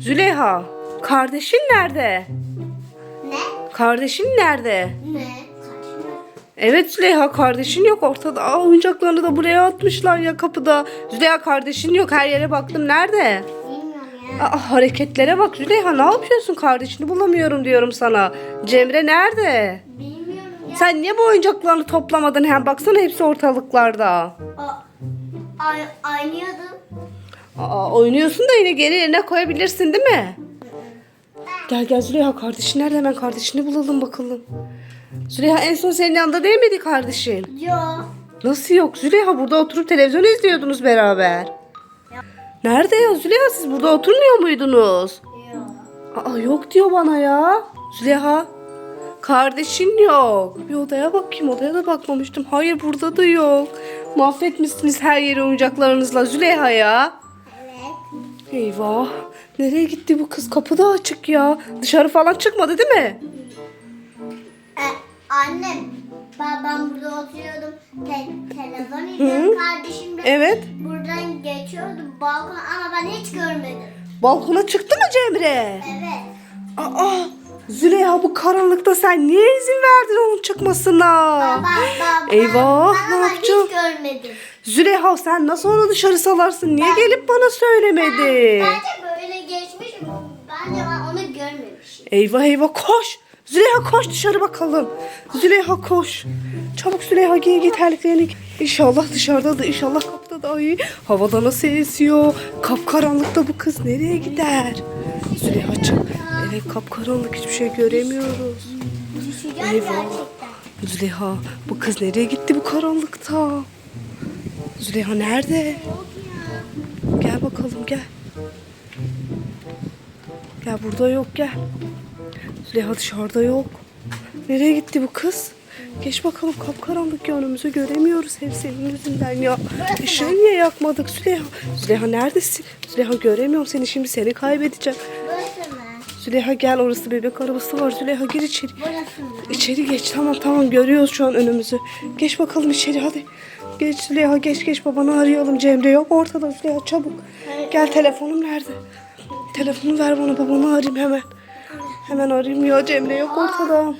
Züleyha, kardeşin nerede? Ne? Kardeşin nerede? Ne? Evet Züleyha kardeşin yok ortada. Aa, oyuncaklarını da buraya atmışlar ya kapıda. Züleyha kardeşin yok her yere baktım. Nerede? Bilmiyorum ya. Aa, hareketlere bak Züleyha ne yapıyorsun? Kardeşini bulamıyorum diyorum sana. Cemre nerede? Bilmiyorum ya. Sen niye bu oyuncaklarını toplamadın? Hem baksana hepsi ortalıklarda. Aa, ay, oynuyordum. Aa, oynuyorsun da yine geri yerine koyabilirsin değil mi? Gel gel Züleyha kardeşin nerede? Hemen kardeşini bulalım bakalım. Züleyha en son senin yanında değil miydi kardeşin? Yo. Nasıl yok? Züleyha burada oturup televizyon izliyordunuz beraber. Nerede ya Züleyha siz burada oturmuyor muydunuz? Yo. Aa yok diyor bana ya. Züleyha kardeşin yok. Bir odaya bakayım odaya da bakmamıştım. Hayır burada da yok. Mahvetmişsiniz her yeri oyuncaklarınızla Züleyha ya. Eyvah. Nereye gitti bu kız? Kapı da açık ya. Dışarı falan çıkmadı değil mi? E, annem, babam burada oturuyordum. Te, televizyon izliyordum. Kardeşim de Evet. buradan geçiyordu balkona ama ben hiç görmedim. Balkona çıktı mı Cemre? Evet. Aa, Züleyha bu karanlıkta sen niye izin verdin onun çıkmasına? Baba, baba. Eyvah, ben ne yapacağım? hiç görmedim. Züleyha sen nasıl onu dışarı salarsın? Niye gelip bana söylemedin? Bence böyle geçmiş. Bence ben onu görmemişim. Eyvah eyvah koş. Züleyha koş dışarı bakalım. Züleyha koş. Çabuk Züleyha giy giy terliklerini. İnşallah dışarıda da inşallah kapıda da ay. Havada nasıl esiyor? Kapkaranlıkta bu kız nereye gider? Züleyha çık. Evet kapkaranlık hiçbir şey göremiyoruz. Eyvah. Züleyha bu kız nereye gitti bu karanlıkta? Züleyha nerede? Gel bakalım gel. Gel burada yok gel. Züleyha dışarıda yok. Nereye gitti bu kız? Geç bakalım kapkaranlık ya önümüzü göremiyoruz hep senin yüzünden ya. Işığı niye yakmadık Züleyha? Züleyha neredesin? Züleyha göremiyorum seni şimdi seni kaybedeceğim. Züleyha gel orası bebek arabası var. Züleyha gir içeri. İçeri geç tamam tamam görüyoruz şu an önümüzü. Geç bakalım içeri hadi. Geç Züleyha geç geç babanı arayalım. Cemre yok ortada Züleyha çabuk. Gel telefonum nerede? Telefonu ver bana babanı arayayım hemen. Hemen arayayım ya Cemre yok ortada.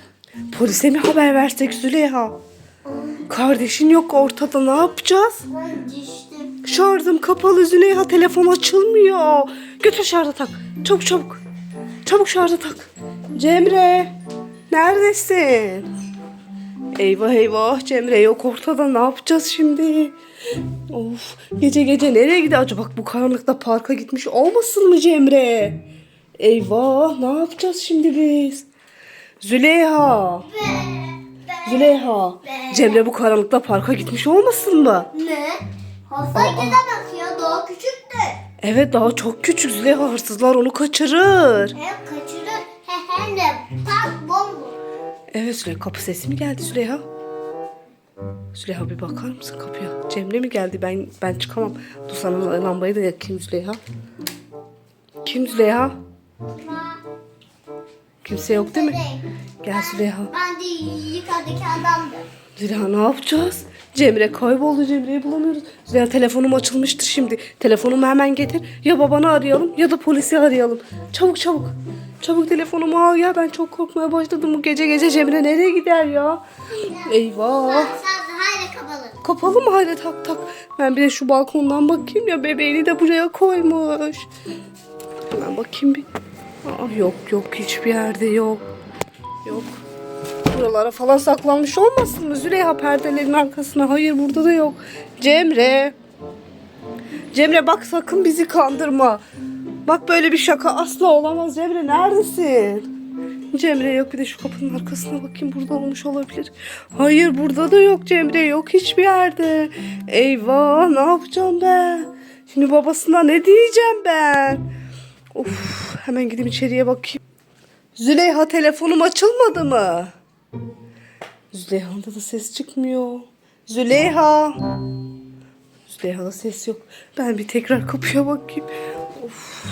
Polise mi haber versek Züleyha? Kardeşin yok ortada ne yapacağız? Şarjım kapalı Züleyha telefon açılmıyor. Götür şarja tak. Çabuk çabuk. Çabuk şarja tak. Cemre neredesin? Eyvah eyvah Cemre yok ortada ne yapacağız şimdi? Of gece gece nereye gidiyor acaba? Bak bu karanlıkta parka gitmiş olmasın mı Cemre? Eyvah ne yapacağız şimdi biz? Züleyha. Züleyha. Cemre bu karanlıkta parka gitmiş olmasın mı? Ne? Hasta gidemez ya daha küçüktü. Evet daha çok küçük Züleyha hırsızlar onu kaçırır. Hem Evet Züleyha kapı sesi mi geldi Züleyha? Züleyha bir bakar mısın kapıya? Cemre mi geldi? Ben ben çıkamam. Dur sana lambayı da yakayım Züleyha. Kim Züleyha? Kimse yok değil mi? Gel Züleyha. Ben de yukarıdaki adamdım. Züleyha ne yapacağız? Cemre kayboldu Cemre'yi bulamıyoruz. Züleyha telefonum açılmıştır şimdi. Telefonumu hemen getir. Ya babanı arayalım ya da polisi arayalım. Çabuk çabuk. Çabuk telefonumu al ya ben çok korkmaya başladım. Bu gece gece Cemre nereye gider ya? Eyvah. Kapalı. Kapalı mı hala tak tak. Ben bir de şu balkondan bakayım ya bebeğini de buraya koymuş. Hemen bakayım bir. Aa, yok yok hiçbir yerde yok. Yok. Buralara falan saklanmış olmasın mı? Züleyha perdelerin arkasına. Hayır burada da yok. Cemre. Cemre bak sakın bizi kandırma. Bak böyle bir şaka asla olamaz Cemre. Neredesin? Cemre yok bir de şu kapının arkasına bakayım burada olmuş olabilir. Hayır burada da yok Cemre yok hiçbir yerde. Eyvah ne yapacağım ben? Şimdi babasına ne diyeceğim ben? Of hemen gideyim içeriye bakayım. Züleyha telefonum açılmadı mı? Züleyha'da da ses çıkmıyor. Züleyha. Züleyha'da ses yok. Ben bir tekrar kapıya bakayım. Of.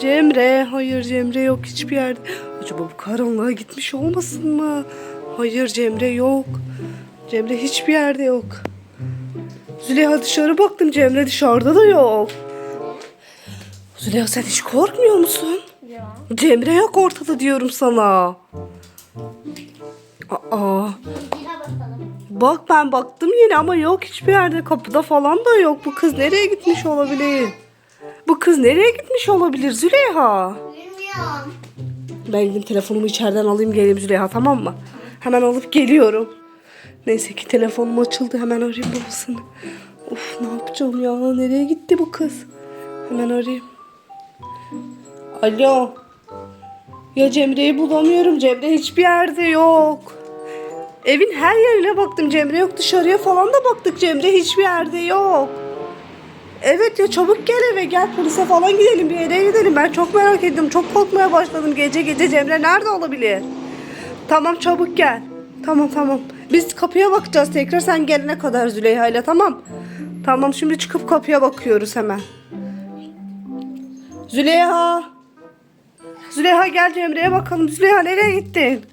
Cemre. Hayır Cemre yok hiçbir yerde. Acaba bu karanlığa gitmiş olmasın mı? Hayır Cemre yok. Cemre hiçbir yerde yok. Züleyha dışarı baktım Cemre dışarıda da yok. Züleyha sen hiç korkmuyor musun? Ya. Cemre yok ortada diyorum sana. Aa, bak ben baktım yine ama yok hiçbir yerde kapıda falan da yok. Bu kız nereye gitmiş olabilir? Bu kız nereye gitmiş olabilir Züleyha? Bilmiyorum. Ben gidip telefonumu içeriden alayım geleyim Züleyha tamam mı? Hemen alıp geliyorum. Neyse ki telefonum açıldı hemen arayayım babasını. Of ne yapacağım ya nereye gitti bu kız? Hemen arayayım. Alo. Ya Cemre'yi bulamıyorum. Cemre hiçbir yerde yok. Evin her yerine baktım. Cemre yok. Dışarıya falan da baktık. Cemre hiçbir yerde yok. Evet ya çabuk gel eve gel polise falan gidelim bir yere gidelim. Ben çok merak ettim. Çok korkmaya başladım. Gece gece Cemre nerede olabilir? Tamam çabuk gel. Tamam tamam. Biz kapıya bakacağız tekrar sen gelene kadar Züleyha ile tamam. Tamam şimdi çıkıp kapıya bakıyoruz hemen. Züleyha. Züleyha gel Cemre'ye bakalım. Züleyha nereye gittin?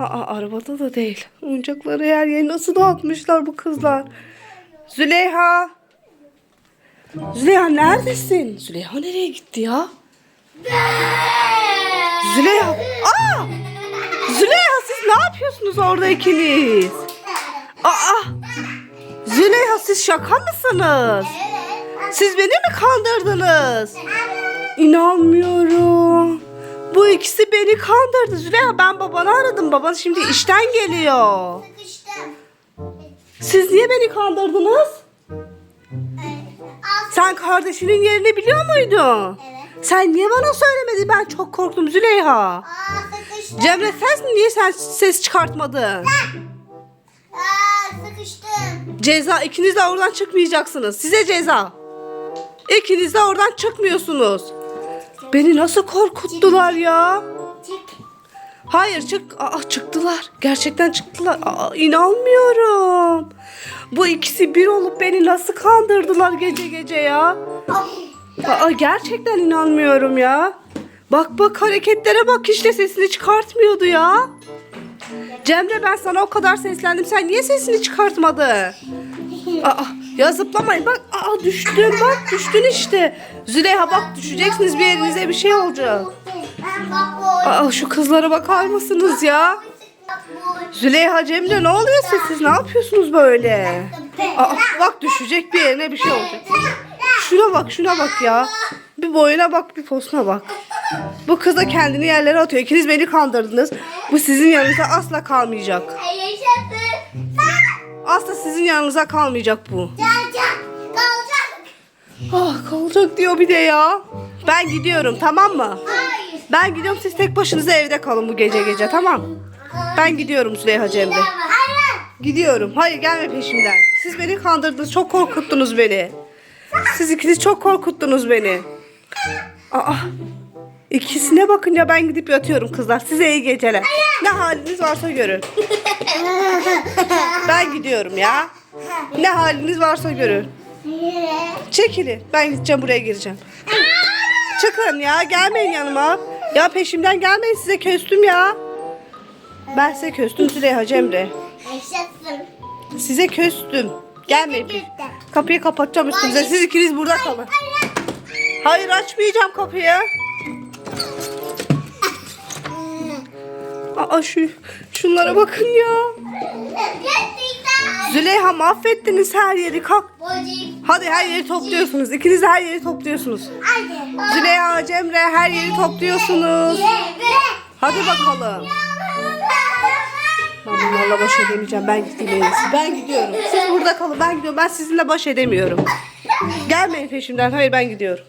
Aa arabada da değil. Oyuncakları her yeri nasıl dağıtmışlar bu kızlar. Züleyha. Züleyha neredesin? Züleyha nereye gitti ya? Züleyha. Aa! Züleyha siz ne yapıyorsunuz orada ikiniz? Aa! Züleyha siz şaka mısınız? Siz beni mi kandırdınız? İnanmıyorum. Bu ikisi beni kandırdı. Züleyha ben babanı aradım. Baban şimdi işten geliyor. Sıkıştım. Siz niye beni kandırdınız? Sen kardeşinin yerini biliyor muydun? Evet. Sen niye bana söylemedin? Ben çok korktum Züleyha. Aa sıkıştım. Cemre sen niye sen ses çıkartmadın? Aa sıkıştım. Ceza ikiniz de oradan çıkmayacaksınız. Size ceza. İkiniz de oradan çıkmıyorsunuz. Beni nasıl korkuttular ya? Hayır çık. Aa, çıktılar. Gerçekten çıktılar. Aa, inanmıyorum. Bu ikisi bir olup beni nasıl kandırdılar gece gece ya? Aa, gerçekten inanmıyorum ya. Bak bak hareketlere bak işte sesini çıkartmıyordu ya. Cemre ben sana o kadar seslendim. Sen niye sesini çıkartmadın? Aa, ya zıplamayın bak. Aa düştün bak düştün işte. Züleyha bak düşeceksiniz bir yerinize bir şey olacak. Aa şu kızlara bakar mısınız ya? Züleyha Cemre ne oluyor siz? Siz ne yapıyorsunuz böyle? Aa, bak düşecek bir yerine bir şey olacak. Şuna bak şuna bak ya. Bir boyuna bak bir posuna bak. Bu kız da kendini yerlere atıyor. İkiniz beni kandırdınız. Bu sizin yanınıza asla kalmayacak. Asla sizin yanınıza kalmayacak bu. Kalacak. Kalacak. Ah kalacak diyor bir de ya. Ben gidiyorum tamam mı? Hayır. Ben gidiyorum siz tek başınıza evde kalın bu gece gece tamam. Ben gidiyorum Züleyha Cemre. Hayır. Gidiyorum. Hayır gelme peşimden. Siz beni kandırdınız. Çok korkuttunuz beni. Siz ikiniz çok korkuttunuz beni. Aa. İkisine bakın ya ben gidip yatıyorum kızlar. Size iyi geceler. Ne haliniz varsa görün. Gidiyorum ya. Ne haliniz varsa görün. Çekilin. Ben gideceğim buraya gireceğim. Çıkın ya. Gelmeyin yanıma. Ya peşimden gelmeyin size köstüm ya. Ben size köstüm Züleyha Cemre. Size köstüm. Gelmeyin. Kapıyı kapatacağım üstünüze. Siz ikiniz burada kalın. Hayır açmayacağım kapıyı. Aa şu şunlara bakın ya. Züleyha mahvettiniz her yeri. Kalk. Hadi her yeri topluyorsunuz. İkiniz de her yeri topluyorsunuz. Züleyha, Cemre her yeri topluyorsunuz. Hadi bakalım. Ben bunlarla baş edemeyeceğim. Ben gideyim. Ben gidiyorum. Siz burada kalın. Ben gidiyorum. Ben sizinle baş edemiyorum. Gelmeyin peşimden. Hayır ben gidiyorum.